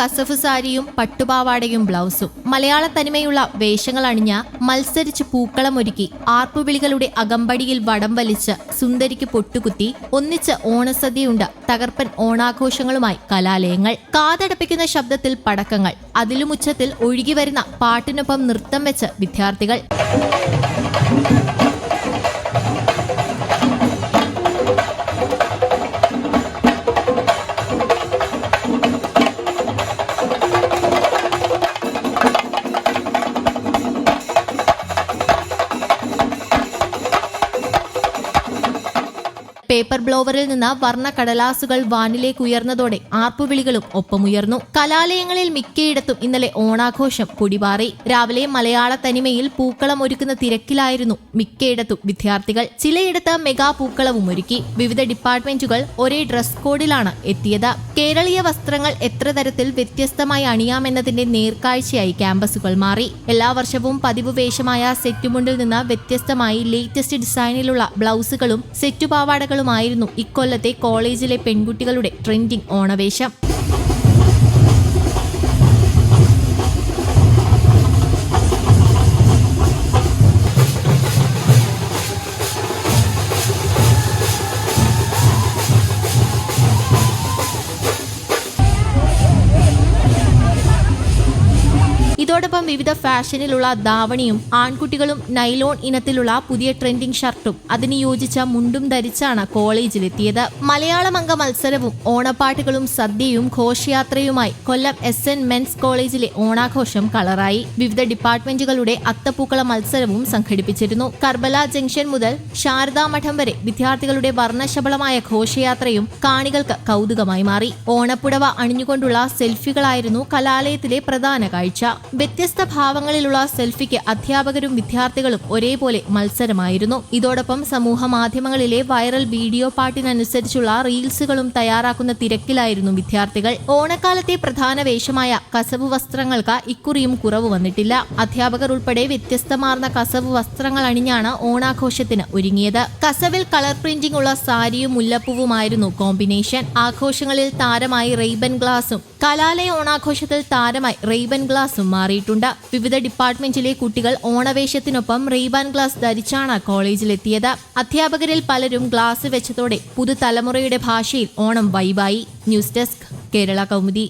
കസഫ് സാരിയും പട്ടുപാവാടയും ബ്ലൗസും. മലയാള തനിമയുള്ള വേഷങ്ങൾ അണിഞ്ഞ മത്സരിച്ച് പൂക്കളമൊരുക്കി ആർപ്പുവിളികളുടെ അകമ്പടിയിൽ വടം വലിച്ച് സുന്ദരിക്ക് പൊട്ടുകുത്തി ഒന്നിച്ച് ഓണസദ്യയുണ്ട്. തകർപ്പൻ ഓണാഘോഷങ്ങളുമായി കലാലയങ്ങൾ. കാതടപ്പിക്കുന്ന ശബ്ദത്തിൽ പടക്കങ്ങൾ. അതിലുമുച്ചത്തിൽ ഒഴുകി വരുന്ന പാട്ടിനൊപ്പം നൃത്തം വെച്ച് വിദ്യാർത്ഥികൾ. പേപ്പർ ബ്ലോവറിൽ നിന്ന് വർണ കടലാസുകൾ വാനിലേക്ക് ഉയർന്നതോടെ ആർപ്പുവിളികളും ഒപ്പമുയർന്നു. കലാലയങ്ങളിൽ മിക്കയിടത്തും ഇന്നലെ ഓണാഘോഷം പൊടിപാറി രാവിലെ മലയാള തനിമയിൽ പൂക്കളം ഒരുക്കുന്ന തിരക്കിലായിരുന്നു മിക്കയിടത്തും വിദ്യാർത്ഥികൾ. ചിലയിടത്ത് മെഗാ പൂക്കളവും ഒരുക്കി. വിവിധ ഡിപ്പാർട്ട്മെന്റുകൾ ഒരേ ഡ്രസ് കോഡിലാണ് എത്തിയത്. കേരളീയ വസ്ത്രങ്ങൾ എത്ര തരത്തിൽ വ്യത്യസ്തമായി അണിയാമെന്നതിന്റെ നേർക്കാഴ്ചയായി ക്യാമ്പസുകൾ മാറി. എല്ലാ വർഷവും പതിവ് വേഷമായ സെറ്റുമുണ്ടിൽ നിന്ന് വ്യത്യസ്തമായി ലേറ്റസ്റ്റ് ഡിസൈനിലുള്ള ബ്ലൗസുകളും സെറ്റുപാവാടകളുമായിരുന്നു ഇക്കൊല്ലത്തെ കോളേജിലെ പെൺകുട്ടികളുടെ ട്രെൻഡിംഗ് ഓണവേഷം. ഇതോടൊപ്പം വിവിധ ഫാഷനിലുള്ള ധാവണിയും ആൺകുട്ടികളും നൈലോൺ ഇനത്തിലുള്ള പുതിയ ട്രെൻഡിംഗ് ഷർട്ടും അതിന് യോജിച്ച മുണ്ടും ധരിച്ചാണ് കോളേജിലെത്തിയത്. അംഗ മത്സരവും ഓണപ്പാട്ടുകളും സദ്യയും ഘോഷയാത്രയുമായി കൊല്ലം എസ് എൻ മെൻസ് കോളേജിലെ ഓണാഘോഷം കളറായി. വിവിധ ഡിപ്പാർട്ട്മെന്റുകളുടെ അത്തപ്പൂക്കള മത്സരവും സംഘടിപ്പിച്ചിരുന്നു. കർബല ജംഗ്ഷൻ മുതൽ ശാരദാ മഠം വരെ വിദ്യാർത്ഥികളുടെ വർണശബളമായ ഘോഷയാത്രയും കാണികൾക്ക് കൗതുകമായി മാറി. ഓണപ്പുടവ അണിഞ്ഞുകൊണ്ടുള്ള സെൽഫികളായിരുന്നു കലാലയത്തിലെ പ്രധാന കാഴ്ച. വ്യത്യസ്ത ഭാവങ്ങളിലുള്ള സെൽഫിക്ക് അധ്യാപകരും വിദ്യാർത്ഥികളും ഒരേപോലെ മത്സരമായിരുന്നു. ഇതോടൊപ്പം സമൂഹ മാധ്യമങ്ങളിലെ വൈറൽ വീഡിയോ പാട്ടിനനുസരിച്ചുള്ള റീൽസുകളും തയ്യാറാക്കുന്ന തിരക്കിലായിരുന്നു വിദ്യാർത്ഥികൾ. ഓണക്കാലത്തെ പ്രധാന വേഷമായ കസവ് വസ്ത്രങ്ങൾക്ക് ഇക്കുറിയും കുറവ് വന്നിട്ടില്ല. അധ്യാപകർ ഉൾപ്പെടെ വ്യത്യസ്തമാർന്ന കസവ് വസ്ത്രങ്ങൾ അണിഞ്ഞാണ് ഓണാഘോഷത്തിന് ഒരുങ്ങിയത്. കസവിൽ കളർ പ്രിന്റിംഗ് ഉള്ള സാരിയും മുല്ലപ്പൂവുമായിരുന്നു കോമ്പിനേഷൻ. ആഘോഷങ്ങളിൽ താരമായി റെയ്ബൻ ഗ്ലാസും കലാലയ ഓണാഘോഷത്തിൽ താരമായി റെയ്ബൻ ഗ്ലാസും മാറിയിട്ടുണ്ട് വിവിധ ഡിപ്പാർട്ട്മെന്റിലെ കുട്ടികൾ ഓണവേഷത്തിനൊപ്പം റെയ്ബാൻ ഗ്ലാസ് ധരിച്ചാണ് കോളേജിലെത്തിയത്. അധ്യാപകരിൽ പലരും ഗ്ലാസ് വെച്ചതോടെ പുതുതലമുറയുടെ ഭാഷയിൽ ഓണം വൈബായി ന്യൂസ് ഡെസ്ക് കേരള കൗമുദി.